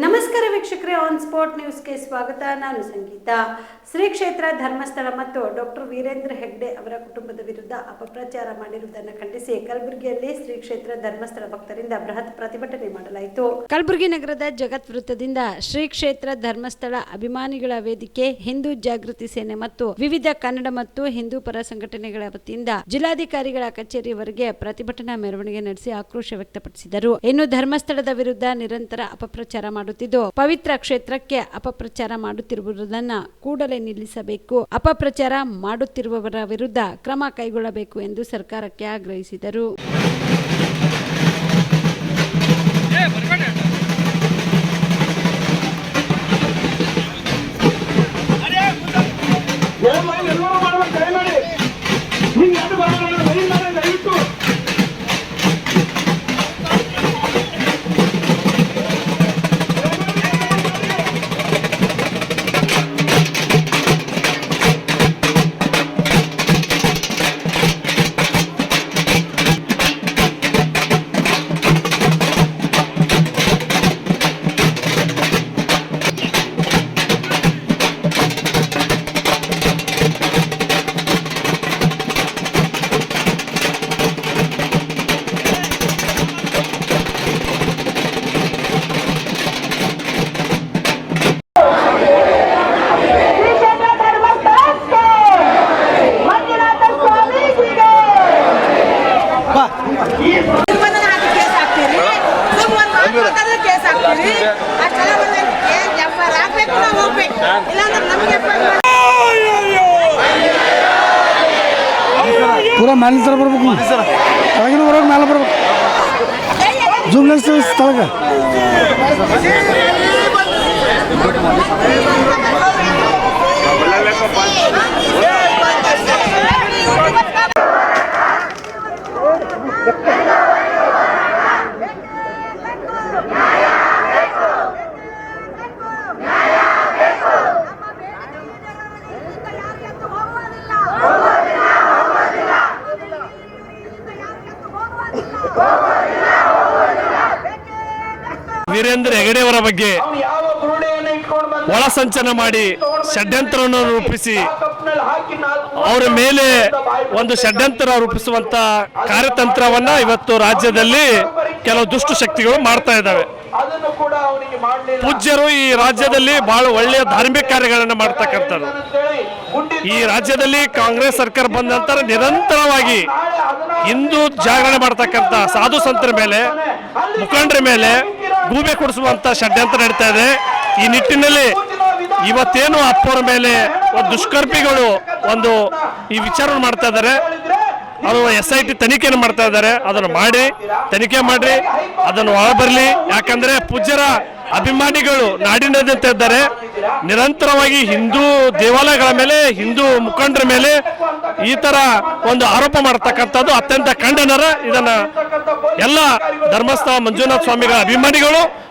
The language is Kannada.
ನಮಸ್ಕಾರ ವೀಕ್ಷಕರೇ ಆನ್ ಸ್ಪಾಟ್ ನ್ಯೂಸ್ಗೆ ಸ್ವಾಗತ. ನಾನು ಸಂಗೀತ. ಶ್ರೀ ಕ್ಷೇತ್ರ, ಧರ್ಮಸ್ಥಳ ಮತ್ತು ಡಾಕ್ಟರ್ ವೀರೇಂದ್ರ ಹೆಗ್ಡೆ ಅವರ ಕುಟುಂಬದ ವಿರುದ್ಧ ಅಪಪ್ರಚಾರ ಮಾಡಿರುವುದನ್ನು ಖಂಡಿಸಿ ಕಲಬುರಗಿಯಲ್ಲಿ ಶ್ರೀ ಕ್ಷೇತ್ರ, ಧರ್ಮಸ್ಥಳ ಭಕ್ತರಿಂದ ಬೃಹತ್ ಪ್ರತಿಭಟನೆ ಮಾಡಲಾಯಿತು. ಕಲಬುರಗಿ ನಗರದ ಜಗತ್ ವೃತ್ತದಿಂದ ಶ್ರೀ ಕ್ಷೇತ್ರ, ಧರ್ಮಸ್ಥಳ ಅಭಿಮಾನಿಗಳ ವೇದಿಕೆ, ಹಿಂದೂ ಜಾಗೃತಿ ಸೇನೆ ಮತ್ತು ವಿವಿಧ ಕನ್ನಡ ಮತ್ತು ಹಿಂದೂ ಪರ ಸಂಘಟನೆಗಳ ವತಿಯಿಂದ ಜಿಲ್ಲಾಧಿಕಾರಿಗಳ ಕಚೇರಿವರೆಗೆ ಪ್ರತಿಭಟನಾ ಮೆರವಣಿಗೆ ನಡೆಸಿ ಆಕ್ರೋಶ ವ್ಯಕ್ತಪಡಿಸಿದರು. ಇನ್ನು ಧರ್ಮಸ್ಥಳದ ವಿರುದ್ಧ ನಿರಂತರ ಅಪಪ್ರಚಾರ ಮಾಡುತ್ತಿದ್ದು, ಪವಿತ್ರ ಕ್ಷೇತ್ರಕ್ಕೆ ಅಪಪ್ರಚಾರ ಮಾಡುತ್ತಿರುವುದನ್ನ ಕೂಡಲೇ ನಿಲ್ಲಿಸಬೇಕು. ಅಪಪ್ರಚಾರ ಮಾಡುತ್ತಿರುವವರ ವಿರುದ್ಧ ಕ್ರಮ ಕೈಗೊಳ್ಳಬೇಕು ಎಂದು ಸರ್ಕಾರಕ್ಕೆ ಆಗ್ರಹಿಸಿದರು. ಪೂರಾ ಮ್ಯಾಲಿನ ಥರ ಬರ್ಬೇಕು ಕೆಳಗಿನ ಬರೋಕೆ ಮೇಲೆ ಬರ್ಬೇಕು ಜೂಮ್ ಲೆನ್ಸ್ ಸ್ಥಳಕ್ಕೆ ವೀರೇಂದ್ರ ಹೆಗಡೆಯವರ ಬಗ್ಗೆ ಒಳಸಂಚನ ಮಾಡಿ ಷಡ್ಯಂತ್ರವನ್ನು ರೂಪಿಸಿ ಅವರ ಮೇಲೆ ಒಂದು ಷಡ್ಯಂತ್ರ ರೂಪಿಸುವಂತ ಕಾರ್ಯತಂತ್ರವನ್ನ ಇವತ್ತು ರಾಜ್ಯದಲ್ಲಿ ಕೆಲವು ದುಷ್ಟು ಶಕ್ತಿಗಳು ಮಾಡ್ತಾ ಇದ್ದಾವೆ. ಪೂಜ್ಯರು ಈ ರಾಜ್ಯದಲ್ಲಿ ಬಹಳ ಒಳ್ಳೆಯ ಧಾರ್ಮಿಕ ಕಾರ್ಯಗಳನ್ನು ಮಾಡ್ತಕ್ಕಂಥದ್ದು. ಈ ರಾಜ್ಯದಲ್ಲಿ ಕಾಂಗ್ರೆಸ್ ಸರ್ಕಾರ ಬಂದ ನಂತರ ನಿರಂತರವಾಗಿ ಹಿಂದೂ ಜಾಗರಣೆ ಮಾಡ್ತಕ್ಕಂಥ ಸಾಧು ಸಂತರ ಮೇಲೆ ಮುಖಂಡರ ಮೇಲೆ ಗೂಬೆ ಕೊಡಿಸುವಂತ ಷಡ್ಯಂತ್ರ ನಡೀತಾ ಇದೆ. ಈ ನಿಟ್ಟಿನಲ್ಲಿ ಇವತ್ತೇನು ಅಪ್ಪವ್ರ ಮೇಲೆ ದುಷ್ಕರ್ಮಿಗಳು ಒಂದು ಈ ವಿಚಾರವನ್ನು ಮಾಡ್ತಾ ಇದ್ದಾರೆ. ಅದು ಎಸ್ ಐ ಟಿ ತನಿಖೆಯನ್ನು ಮಾಡ್ತಾ ಇದ್ದಾರೆ. ಅದನ್ನು ಮಾಡಿ, ತನಿಖೆ ಮಾಡಿ ಅದನ್ನು ಒಳಬರಲಿ. ಯಾಕಂದ್ರೆ ಪೂಜ್ಯರ ಅಭಿಮಾನಿಗಳು ನಾಡಿನಾದ್ಯಂತ ಇದ್ದಾರೆ ನಿರಂತರವಾಗಿ ಹಿಂದೂ ದೇವಾಲಯಗಳ ಮೇಲೆ, ಹಿಂದೂ ಮುಖಂಡರ ಮೇಲೆ ಈ ತರ ಒಂದು ಆರೋಪ ಮಾಡತಕ್ಕಂಥದ್ದು ಅತ್ಯಂತ ಖಂಡನರ ಇದನ್ನ ಎಲ್ಲ ಧರ್ಮಸ್ಥಳ ಮಂಜುನಾಥ ಸ್ವಾಮಿಗಳ ಅಭಿಮಾನಿಗಳು